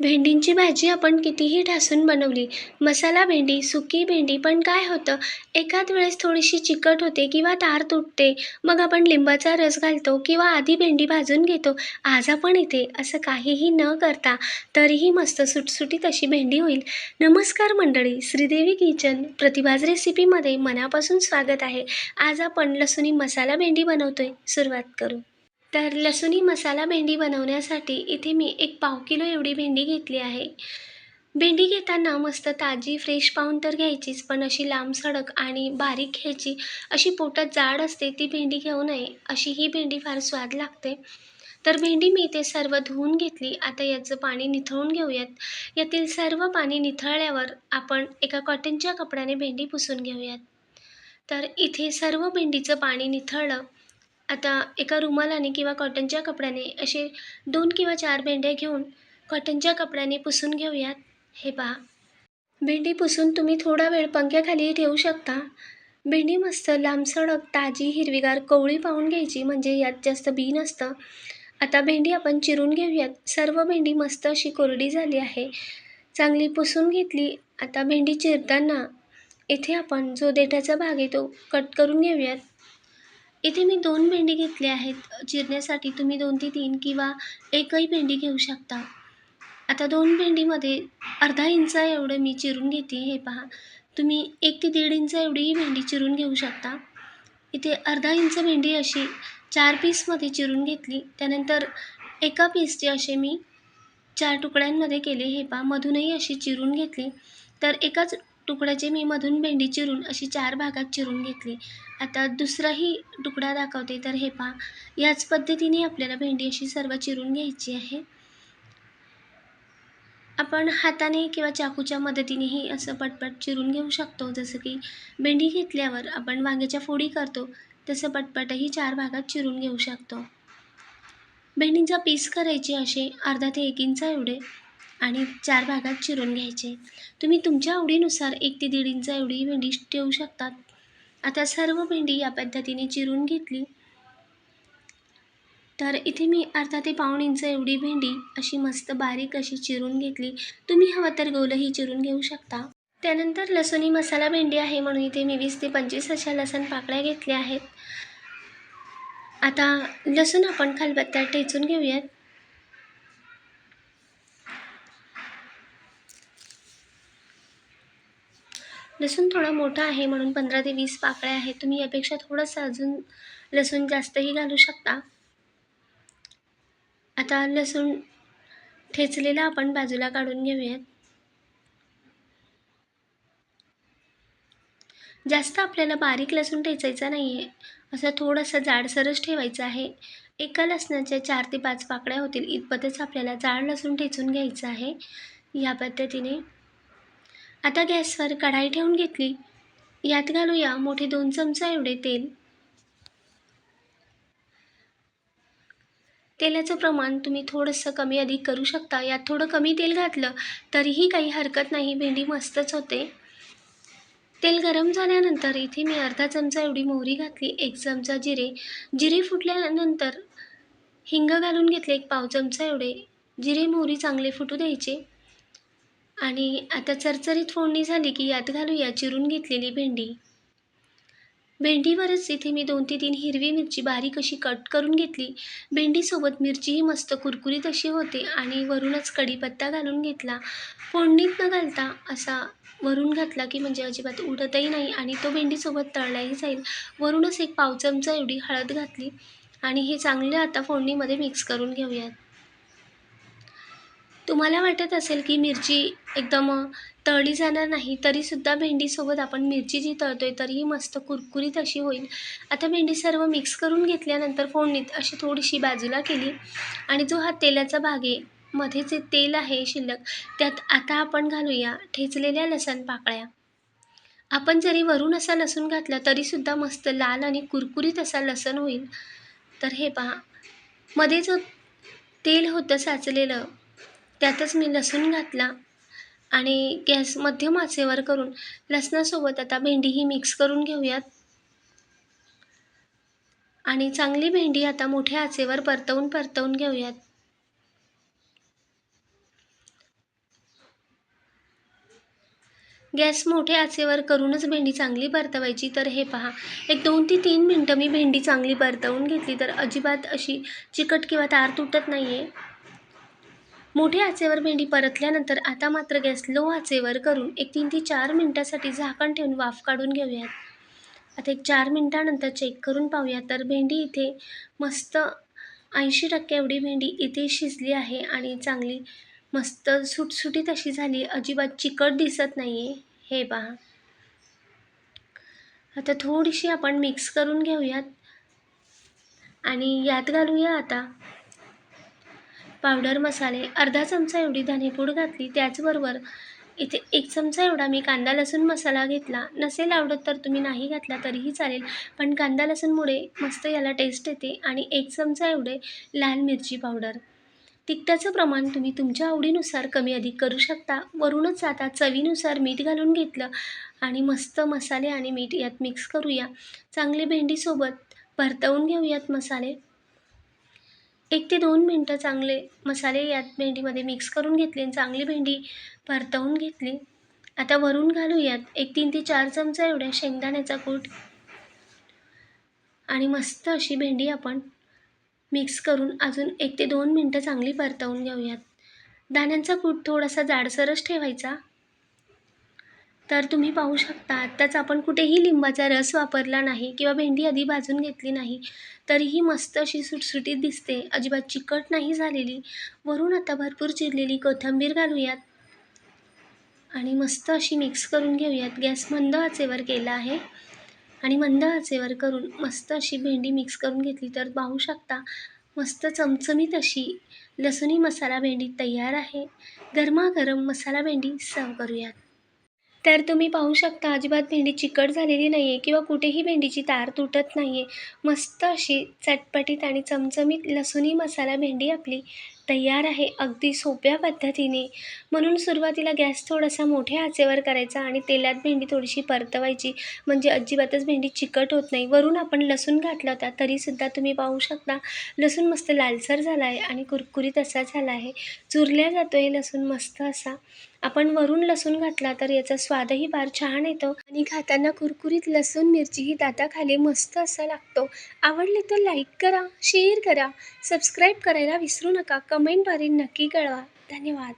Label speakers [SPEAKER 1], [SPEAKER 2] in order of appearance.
[SPEAKER 1] भेंडींची भाजी आपण कितीही ठासून बनवली मसाला भेंडी सुकी भेंडी पण काय होतं? एकाच वेळेस थोडीशी चिकट होते किंवा तार तुटते मग आपण लिंबाचा रस घालतो किंवा आधी भेंडी भाजून घेतो आज आपण इथे असं काहीही न करता तरीही मस्त सुटसुटीत अशी भेंडी होईल. नमस्कार मंडळी श्रीदेवी किचन प्रतिभाज रेसिपीमध्ये मनापासून स्वागत आहे. आज आपण लसुणी मसाला भेंडी बनवतोय. सुरुवात करू. तर लसुणी मसाला भेंडी बनवण्यासाठी इथे मी एक पाव किलो एवढी भेंडी घेतली आहे. भेंडी घेताना मस्त ताजी फ्रेश पाहून तर घ्यायचीच पण अशी लांब सडक आणि बारीक घ्यायची अशी पोटात जाड असते ती भेंडी घेऊ नये अशी ही भेंडी फार स्वाद लागते. तर भेंडी मी इथे सर्व धुवून घेतली. आता याचं पाणी निथळून घेऊयात. यातील सर्व पाणी निथळल्यावर आपण एका कॉटनच्या कपड्याने भेंडी पुसून घेऊयात. तर इथे सर्व भेंडीचं पाणी निथळलं. आता एका रुमालाने किंवा कॉटनच्या कपड्याने असे दोन किंवा चार भेंड्या घेऊन कॉटनच्या कपड्याने पुसून घेऊयात. हे पहा. भेंडी पुसून तुम्ही थोडा वेळ पंख्याखाली ठेवू शकता. भेंडी मस्त लांबसडक ताजी हिरवीगार कवळी पाहून घ्यायची म्हणजे यात जास्त बी नसतं. आता भेंडी आपण चिरून घेऊयात. सर्व भेंडी मस्त अशी कोरडी झाली आहे. चांगली पुसून घेतली. आता भेंडी चिरताना इथे आपण जो देठाचा भाग आहे तो कट करून घेऊयात. इथे मी दोन भेंडी घेतले आहेत. चिरण्यासाठी तुम्ही दोन ते तीन किंवा एकही भेंडी घेऊ शकता. आता दोन भेंडीमध्ये अर्धा इंच एवढं मी चिरून घेते. हे पहा. तुम्ही एक ते दीड इंच एवढीही भेंडी चिरून घेऊ शकता. इथे अर्धा इंच भेंडी अशी चार पीसमध्ये चिरून घेतली. त्यानंतर एका पीसचे असे मी चार तुकड्यांमध्ये केले. हे पहा. मधूनही अशी चिरून घेतली. तर एकाच तुकड्याचे मी मधून भेंडी चिरून अशी चार भागात चिरून घेतली. आता दुसराही तुकडा दाखवते. तर हे पहा याच पद्धतीने आपल्याला भेंडी अशी सर्व चिरून घ्यायची आहे. आपण हाताने किंवा चाकूच्या मदतीनेही असं पटपट चिरून घेऊ शकतो. जसं की भेंडी घेतल्यावर आपण वांग्याच्या फोडी करतो तसं पटपटही चार भागात चिरून घेऊ शकतो. भेंडींचा पीस करायचे असे अर्धा ते एक इंच एवढे. आणि चार भागात चिरून घ्यायचे. तुम्ही तुमच्या आवडीनुसार एक ते दीड इंच एवढी भेंडी ठेवू शकतात. आता सर्व भेंडी या पद्धतीने चिरून घेतली. तर इथे मी अर्धा ते पाऊण इंच एवढी भेंडी अशी मस्त बारीक अशी चिरून घेतली. तुम्ही हवं तर गोलही चिरून घेऊ शकता. त्यानंतर लसुणी मसाला भेंडी आहे म्हणून इथे मी वीस ते पंचवीस अशा लसण पाकळ्या घेतल्या आहेत. आता लसूण आपण खलबत्त्यात ठेचून घेऊयात. लसूण थोडा मोठा आहे म्हणून पंधरा ते वीस पाकळ्या आहेत. तुम्ही यापेक्षा थोडंसं अजून लसूण जास्तही घालू शकता. आता लसूण ठेचलेला आपण बाजूला काढून घेऊयात. जास्त आपल्याला बारीक लसूण ठेचायचा नाही आहे असं थोडंसं जाडसरच ठेवायचं आहे. एका लसणाच्या चार ते पाच पाकळ्या होतील. इतपतच आपल्याला जाड लसूण ठेचून घ्यायचं आहे. या पद्धतीने आता गॅसवर कढाई ठेवून घेतली. यात घालूया मोठे दोन चमचा एवढे तेल. तेलाचं प्रमाण तुम्ही थोडंसं कमी अधिक करू शकता. यात थोडं कमी तेल घातलं तरीही काही हरकत नाही. भेंडी मस्तच होते. तेल गरम झाल्यानंतर इथे मी अर्धा चमचा एवढी मोहरी घातली एक चमचा जिरे. जिरे फुटल्यानंतर हिंग घालून घेतले एक पाव चमचा एवढे. जिरे मोहरी चांगले फुटू द्यायचे. आणि आता चरचरीत फोडणी झाली की यात घालूया चिरून घेतलेली भेंडी. भेंडीवरच इथे मी दोन ते तीन हिरवी मिरची बारीक अशी कट करून घेतली. भेंडीसोबत मिरचीही मस्त कुरकुरीत अशी होते आणि वरूनच कढीपत्ता घालून घेतला. फोडणीत न घालता असा वरून घातला की म्हणजे अजिबात उडतही नाही आणि तो भेंडीसोबत तळलाही जाईल. वरूनच एक पाव चमचा एवढी हळद घातली आणि हे चांगले आता फोडणीमध्ये मिक्स करून घेऊयात. तुम्हाला वाटत असेल की मिरची एकदम तळली जाणार नाही तरीसुद्धा भेंडीसोबत आपण मिरची जी तळतो आहे तरीही मस्त कुरकुरीत अशी होईल. आता भेंडी सर्व मिक्स करून घेतल्यानंतर फोडणीत अशी थोडीशी बाजूला केली. आणि जो हा तेलाचा भाग आहे मध्ये जे तेल आहे शिल्लक त्यात आता आपण घालूया ठेचलेल्या लसण पाकळ्या. आपण जरी वरून असा लसूण घातला तरीसुद्धा मस्त लाल आणि कुरकुरीत असा लसण होईल. तर हे पहा. मध्ये जो तेल होतं साचलेलं त्यातच मी लसूण घातला आणि गॅस मध्यम आचेवर करून लसणासोबत आता भेंडी ही मिक्स करून घेऊयात. आणि चांगली भेंडी आता मोठ्या आचेवर परतवून परतवून घेऊयात. गॅस मोठ्या आचेवर करूनच भेंडी चांगली परतवायची. तर हे पहा एक दोन ती तीन मिनटं मी भेंडी चांगली परतवून घेतली तर अजिबात अशी चिकट किंवा तार तुटत नाही आहे मोठ्या आचेवर भेंडी परतल्यानंतर आता मात्र गॅस लो आचेवर करून एक तीन ते चार मिनटासाठी झाकण ठेवून वाफ काढून घेऊयात. आता एक चार मिनटानंतर चेक करून पाहूया. तर भेंडी इथे मस्त ऐंशी टक्के एवढी भेंडी इथे शिजली आहे आणि चांगली मस्त सुटसुटीत अशी झाली. अजिबात चिकट दिसत नाही आहे हे पहा. आता थोडीशी आपण मिक्स करून घेऊयात. आणि यात घालूया आता पावडर मसाले अर्धा चमचा एवढी धनेपूड घातली त्याचबरोबर इथे एक चमचा एवढा मी कांदा लसूण मसाला घेतला. नसेल आवडत तर तुम्ही नाही घातला तरीही चालेल पण कांदा लसूणमुळे मस्त याला टेस्ट येते आणि एक चमचा एवढे लाल मिरची पावडर. तिखटाचं प्रमाण तुम्ही तुमच्या आवडीनुसार कमी अधिक करू शकता. वरूनच आता चवीनुसार मीठ घालून घेतलं आणि मस्त मसाले आणि मीठ यात मिक्स करूया. चांगले भेंडीसोबत परतवून घेऊयात मसाले. एक ते दोन मिनटं चांगले मसाले यात भेंडीमध्ये मिक्स करून घेतले आणि चांगली भेंडी परतवून घेतली. आता वरून घालूयात एक तीन ते चार चमचा एवढ्या शेंगदाण्याचा कूट आणि मस्त अशी भेंडी आपण मिक्स करून अजून एक ते दोन मिनटं चांगली परतवून घेऊयात. दाण्यांचा कूट थोडासा जाडसरच ठेवायचा. तर तुम्ही पाहू शकता आत्ताच आपण कुठेही लिंबाचा रस वापरला नाही किंवा भेंडी आधी भाजून घेतली नाही तरीही मस्त अशी सुटसुटीत दिसते. अजिबात चिकट नाही झालेली. वरून आता भरपूर चिरलेली कोथिंबीर घालूयात आणि मस्त अशी मिक्स करून घेऊयात. गॅस मंद आचेवर केला आहे आणि मंद आचेवर करून मस्त अशी भेंडी मिक्स करून घेतली तर पाहू शकता मस्त चमचमीत अशी लसुणी मसाला भेंडी तयार आहे. गरमागरम मसाला भेंडी सर्व करूयात. तर तुम्ही पाहू शकता अजिबात भेंडी चिकट झालेली नाही आहे किंवा कुठेही भेंडीची तार तुटत नाही आहे मस्त अशी चटपटीत आणि चमचमीत लसुणी मसाला भेंडी आपली तयार आहे. अगदी सोप्या पद्धतीने. म्हणून सुरुवातीला गॅस थोडासा मोठ्या आचेवर करायचा आणि तेलात भेंडी थोडीशी परतवायची. म्हणजे अजिबातच भेंडी चिकट होत नाही. वरून आपण लसूण घातला होता तरीसुद्धा तुम्ही पाहू शकता. लसूण मस्त लालसर झाला आहे आणि कुरकुरीत असा झाला आहे चुरल्या जातो आहे लसूण मस्त असा. आपण वरून लसूण घातला तर याचा स्वादही फार छान येतो. आणि खाताना कुरकुरीत लसूण मिरची ही दाताखाली मस्त असा लागतो. आवडले तर लाईक करा शेअर करा. सबस्क्राईब करायला विसरू नका. कमेंटद्वारे नक्की कळवा. धन्यवाद.